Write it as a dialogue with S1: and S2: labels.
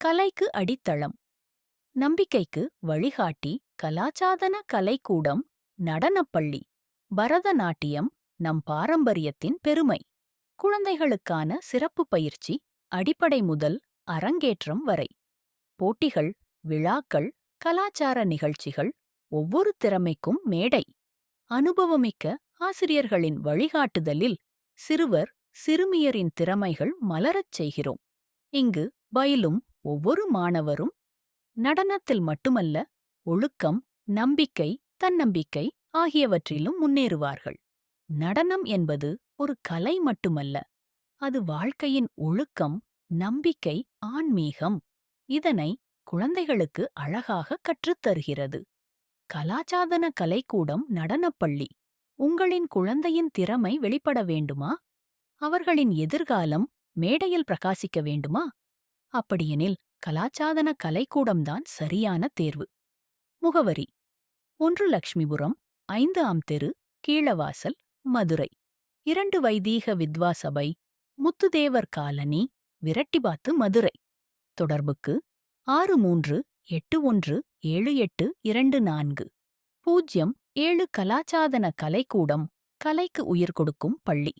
S1: கலைக்கு அடித்தளம். நம்பிக்கைக்கு வழிகாட்டி கலாச்சாதன கலைக்கூடம் நடனப்பள்ளி பரதநாட்டியம் நம் பாரம்பரியத்தின் பெருமை. குழந்தைகளுக்கான சிறப்பு பயிற்சி அடிப்படை முதல் அரங்கேற்றம் வரை. போட்டிகள் விழாக்கள் கலாச்சார நிகழ்ச்சிகள் ஒவ்வொரு திறமைக்கும் மேடை. அனுபவமிக்க ஆசிரியர்களின் வழிகாட்டுதலில் சிறுவர் சிறுமியரின் திறமைகள் மலரச் செய்கிறோம். இங்கு பயிலும் ஒவ்வொரு மாணவரும் நடனத்தில் மட்டுமல்ல ஒழுக்கம் நம்பிக்கை தன்னம்பிக்கை ஆகியவற்றிலும் முன்னேறுவார்கள். நடனம் என்பது ஒரு கலை மட்டுமல்ல அது வாழ்க்கையின் ஒழுக்கம் நம்பிக்கை ஆன்மீகம். இதனை குழந்தைகளுக்கு அழகாக கற்றுத்தருகிறது கலாச்சாதன கலைக்கூடம் நடனப்பள்ளி. உங்களின் குழந்தையின் திறமை வெளிப்பட வேண்டுமா? அவர்களின் எதிர்காலம் மேடையில் பிரகாசிக்க வேண்டுமா? அப்படியெனில் கலாச்சாதன கலைக்கூடம்தான் சரியான தேர்வு. முகவரி ஒன்று லக்ஷ்மிபுரம் ஐந்து ஆம் தெரு கீழவாசல் மதுரை. இரண்டு வைதீக வித்வா சபை முத்துதேவர் காலனி விரட்டிபாத்து மதுரை. தொடர்புக்கு ஆறு மூன்று எட்டு ஒன்று ஏழு எட்டு இரண்டு நான்கு. பூஜ்யம் ஏழு கலாச்சாதன கலைக்கூடம் கலைக்கு உயிர் கொடுக்கும் பள்ளி.